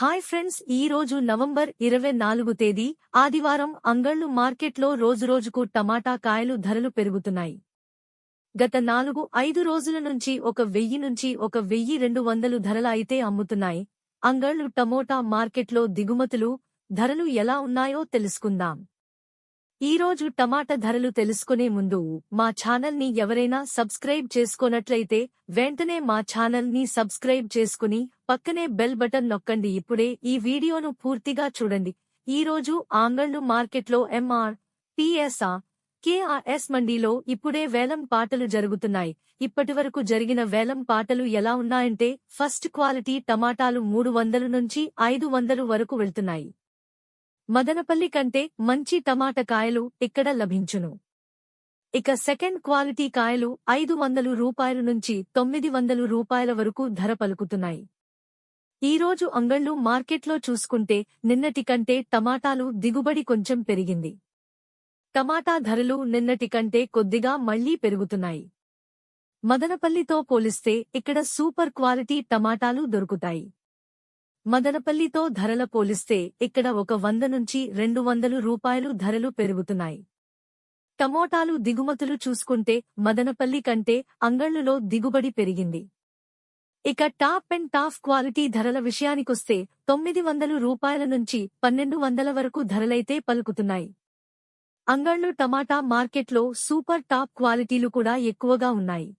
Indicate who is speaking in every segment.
Speaker 1: Hi friends ఈ రోజు November ఇరవై నాలుగు తేదీ ఆదివారం అంగళ్ళు మార్కెట్లో రోజురోజుకు టమాటా కాయలు ధరలు పెరుగుతున్నాయి. గత నాలుగు ఐదు రోజుల నుంచి ఒక వెయ్యి నుంచి ఒక వెయ్యి రెండు వందలు ధరల అయితే అమ్ముతున్నాయి. అంగళ్ళు టమోటా మార్కెట్లో దిగుమతులు ధరలు ఎలా ఉన్నాయో తెలుసుకుందాం. ఈ రోజు టమాటా ధరలు తెలుసుకునే ముందు మా ఛానల్ని ఎవరైనా సబ్స్క్రైబ్ చేసుకోనట్లయితే వెంటనే మా ఛానల్ని సబ్స్క్రైబ్ చేసుకుని పక్కనే బెల్ బటన్ నొక్కండి. ఇప్పుడే ఈ వీడియోను పూర్తిగా చూడండి. ఈ రోజు ఆంగళ్ళు మార్కెట్లో ఎంఆర్ పిఎస్ఆ కేఆర్ఎస్ మండీలో ఇప్పుడే వేలం పాటలు జరుగుతున్నాయి. ఇప్పటివరకు జరిగిన వేలం పాటలు ఎలా ఉన్నాయంటే ఫస్ట్ క్వాలిటీ టమాటాలు మూడు వందలు నుంచి ఐదు వందలు వరకు వెళ్తున్నాయి. మదనపల్లి కంటే మంచి టమాటా కాయలు ఇక్కడ లభించును? ఇక సెకండ్ క్వాలిటీ కాయలు ఐదు వందలు రూపాయల నుంచి తొమ్మిది వందలు రూపాయల వరకు ధర పలుకుతున్నాయి. ఈరోజు అంగళ్ళు మార్కెట్లో చూసుకుంటే నిన్నటి కంటే టమాటాలు దిగుబడి కొంచెం పెరిగింది. టమాటా ధరలు నిన్నటి కంటే కొద్దిగా మళ్ళీ పెరుగుతున్నాయి. మదనపల్లితో పోలిస్తే ఇక్కడ సూపర్ క్వాలిటీ టమాటాలు దొరుకుతాయి. మదనపల్లితో ధరల పోలిస్తే ఇక్కడ ఒక వంద నుంచి రెండు వందలు రూపాయలు ధరలు పెరుగుతున్నాయి. టమోటాలు దిగుమతులు చూసుకుంటే మదనపల్లి కంటే అంగళ్ళులో దిగుబడి పెరిగింది. ఇక టాప్ అండ్ టాప్ క్వాలిటీ ధరల విషయానికొస్తే తొమ్మిది వందలు రూపాయల నుంచి పన్నెండు వందల వరకు ధరలైతే పలుకుతున్నాయి. అంగళ్ళు టమాటా మార్కెట్లో సూపర్ టాప్ క్వాలిటీలు కూడా ఎక్కువగా ఉన్నాయి.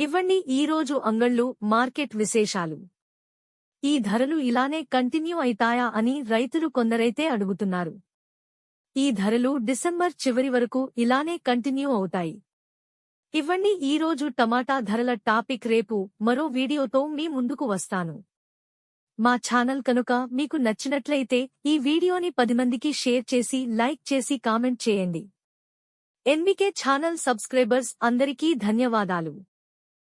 Speaker 1: ఇవ్వండి ఈరోజు అంగళ్ళు మార్కెట్ విశేషాలు. ఈ ధరలు ఇలానే కంటిన్యూ అయితాయా అని రైతులు కొందరైతే అడుగుతున్నారు. ఈ ధరలు డిసెంబర్ చివరి వరకు ఇలానే కంటిన్యూ అవుతాయి. ఇవ్వండి ఈరోజు టమాటా ధరల టాపిక్ రేపు మరో వీడియోతో మీ ముందుకు వస్తాను. మా ఛానల్ కనుక మీకు నచ్చినట్లయితే ఈ వీడియోని పది మందికి షేర్ చేసి లైక్ చేసి కామెంట్ చేయండి. ఎన్మికే ఛానల్ సబ్స్క్రైబర్స్ అందరికీ ధన్యవాదాలు.